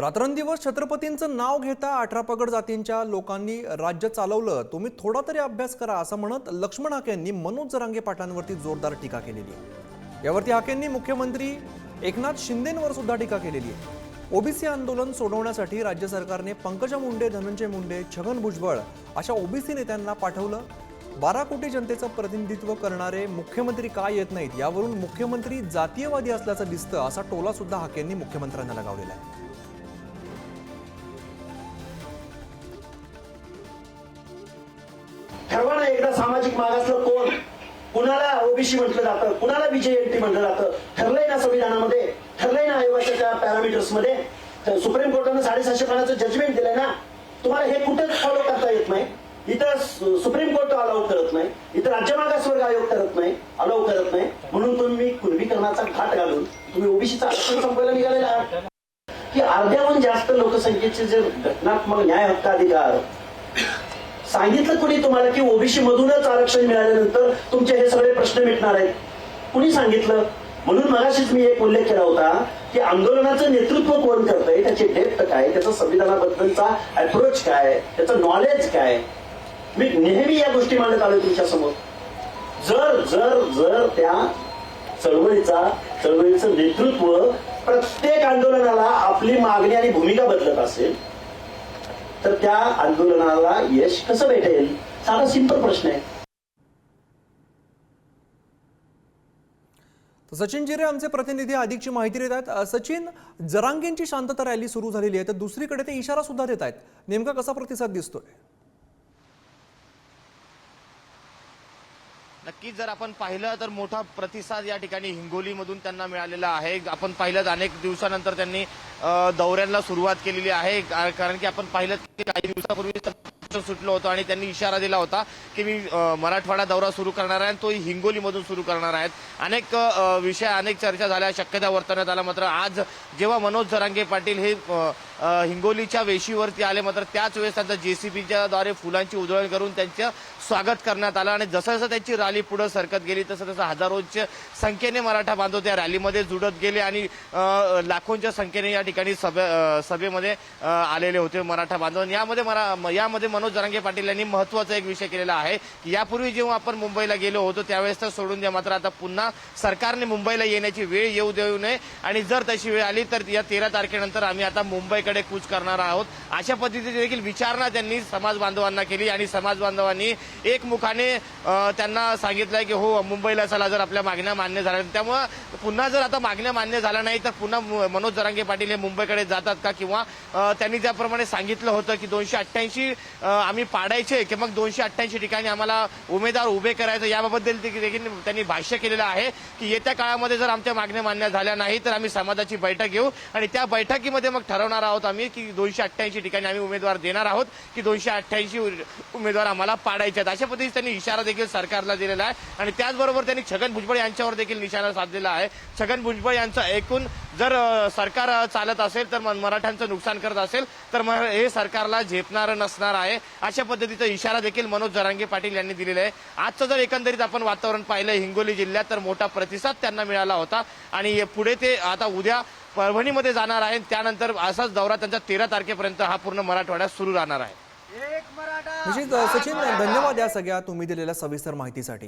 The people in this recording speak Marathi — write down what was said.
रात्रंदिवस छत्रपतींचं नाव घेता अठरा पगड जातींच्या लोकांनी राज्य चालवलं. तुम्ही थोडा तरी अभ्यास करा असं म्हणत लक्ष्मण हाकेंनी मनोज जरांगे पाटलांवरती जोरदार टीका केलेली आहे. यावरती हाकेंनी मुख्यमंत्री एकनाथ शिंदेंवर सुद्धा टीका केलेली आहे. ओबीसी आंदोलन सोडवण्यासाठी राज्य सरकारने पंकजा मुंडे धनंजय मुंडे छगन भुजबळ अशा ओबीसी नेत्यांना पाठवलं. बारा कोटी जनतेचं प्रतिनिधित्व करणारे मुख्यमंत्री का येत नाहीत यावरून मुख्यमंत्री जातीयवादी असल्याचं दिसतं असा टोला सुद्धा हाकेंनी मुख्यमंत्र्यांना लगावलेला आहे. ठरवा ना एकदा सामाजिक मागासलं कोण? कुणाला ओबीसी म्हटलं जातं? कुणाला बीजेएनटी म्हटलं जातं? ठरलंय ना संविधानामध्ये? ठरलंय ना आयोगाच्या त्या पॅरामीटर्समध्ये तर सुप्रीम कोर्टानं साडेसातशे पानाचं जजमेंट दिलंय ना? तुम्हाला हे कुठेच फॉलो करता येत नाही. इथं सुप्रीम कोर्ट अलाउ करत नाही. इथं राज्य मागासवर्ग आयोग करत नाही अलाउ करत नाही. म्हणून तुम्ही कुर्बीकरणाचा घाट घालून तुम्ही ओबीसीचा आरक्षण संपायला निघालेला आहात. की अर्ध्याहून जास्त लोकसंख्येचे जे घटनात्मक न्याय हक्क अधिकार सांगितलं कुणी तुम्हाला की ओबीसी मधूनच आरक्षण मिळाल्यानंतर तुमचे हे सगळे प्रश्न मिटणार आहेत? कुणी सांगितलं? म्हणून मगाशीच मी एक उल्लेख केला होता की आंदोलनाचं नेतृत्व कोण करतंय? त्याची डेप्थ काय? त्याचा संविधानाबद्दलचा अप्रोच काय? त्याचं नॉलेज काय? मी नेहमी या गोष्टी मांडत आलोय तुमच्यासमोर. जर जर जर त्या चळवळीचा चळवळीचं नेतृत्व प्रत्येक आंदोलनाला आपली मागणी आणि भूमिका बदलत असेल तर त्या आंदोलनाला यश कसं भेटेल? साधा सिंपल प्रश्न आहे. सचिन जिरे आमचे प्रतिनिधी अधिकची माहिती देत आहेत. सचिन जरांगेंची शांतता रॅली सुरू झालेली आहे तर दुसरीकडे ते इशारा सुद्धा देत आहेत. नेमका कसा प्रतिसाद दिसतोय? नक्कीच जर आपण पाहिलं तर मोठा प्रतिसाद या ठिकाणी हिंगोलीमधून त्यांना मिळालेला आहे. आपण पाहिलं अनेक दिवसानंतर त्यांनी दौऱ्यांना सुरुवात केलेली आहे. कारण की आपण पाहिलं की काही दिवसापूर्वी सुटलं होतं आणि त्यांनी इशारा दिला होता की मी मराठवाडा दौरा सुरू करणार आहे आणि तो हिंगोलीमधून सुरू करणार आहेत. अनेक विषय अनेक चर्चा झाल्या शक्यता वर्तवण्यात आला मात्र आज जेव्हा मनोज जरांगे पाटील हे हिंगोलीच्या वेशीवरती आले मात्र त्याच वेळेस त्यांचा जेसीबीच्या द्वारे फुलांची उधळण करून त्यांचं स्वागत करण्यात आलं आणि जसं जसं त्यांची रॅली पुढे सरकत गेली तसं तसं हजारोच्या संख्येने मराठा बांधव त्या रॅलीमध्ये जुडत गेले आणि लाखोंच्या संख्येने या ठिकाणी सभे सभेमध्ये आलेले होते मराठा बांधव. यामध्ये मरा यामध्ये मनोज जरांगे पाटील यांनी महत्त्वाचा एक विषय केलेला आहे. की यापूर्वी जेव्हा आपण मुंबईला गेलो होतो त्यावेळेस तर सोडून द्या मात्र आता पुन्हा सरकारने मुंबईला येण्याची वेळ येऊ देऊ नये. आणि जर तशी वेळ आली तर या तेरा तारखेनंतर आम्ही आता मुंबईकडे कूच करणार आहोत. अशा पद्धतीची देखील विचारणा त्यांनी समाज बांधवांना केली आणि समाज बांधवांनी एकमुखाने त्यांना सांगितलंय की हो मुंबईला चला जर आपल्या मागण्या मान्य झाल्या त्यामुळं पुन्हा जर आता मागण्या मान्य झाल्या नाही तर पुन्हा मनोज जरांगे पाटील हे मुंबईकडे जातात का? किंवा त्यांनी ज्याप्रमाणे सांगितलं होतं की दोनशे अठ्ठ्याऐंशी आम्ही पाडायचे की मग दोनशे अठ्ठ्याऐंशी ठिकाणी आम्हाला उमेदवार उभे करायचं. याबाबत देखील त्यांनी भाष्य केलेलं आहे की येत्या काळामध्ये जर आमच्या मागण्या मान्य झाल्या नाही तर आम्ही समाजाची बैठक घेऊ. आणि त्या बैठकीमध्ये मग ठरवणार आहोत आम्ही की दोनशे अठ्ठ्याऐंशी ठिकाणी आम्ही उमेदवार देणार आहोत की दोनशे अठ्ठ्याऐंशी उमेदवार आम्हाला पाडायचे आहेत अशा पद्धतीने त्यांनी इशारा देखील सरकारला दिलेला आहे. आणि त्याचबरोबर त्यांनी छगन भुजबळ यांच्यावर देखील निशाणा साधलेला आहे. छगन भुजबळ यांचं ऐकून जर सरकार चालत असेल तर मराठ्यांचं नुकसान करत असेल तर मग हे सरकारला झेपणारं नसणार आहे. अशा पद्धतीचा इशारा देखील मनोज जरांगे पाटील यांनी दिलेला आहे. आजचं जर एकंदरीत आपण वातावरण पाहिलं हिंगोली जिल्ह्यात तर मोठा प्रतिसाद त्यांना मिळाला होता. आणि पुढे ते आता उद्या परभणीमध्ये जाणार आहे. त्यानंतर असाच दौरा त्यांचा तेरा तारखेपर्यंत हा पूर्ण मराठवाड्यात सुरू राहणार आहे. निश्चित सचिन धन्यवाद या सगळ्या तुम्ही दिलेल्या सविस्तर माहितीसाठी.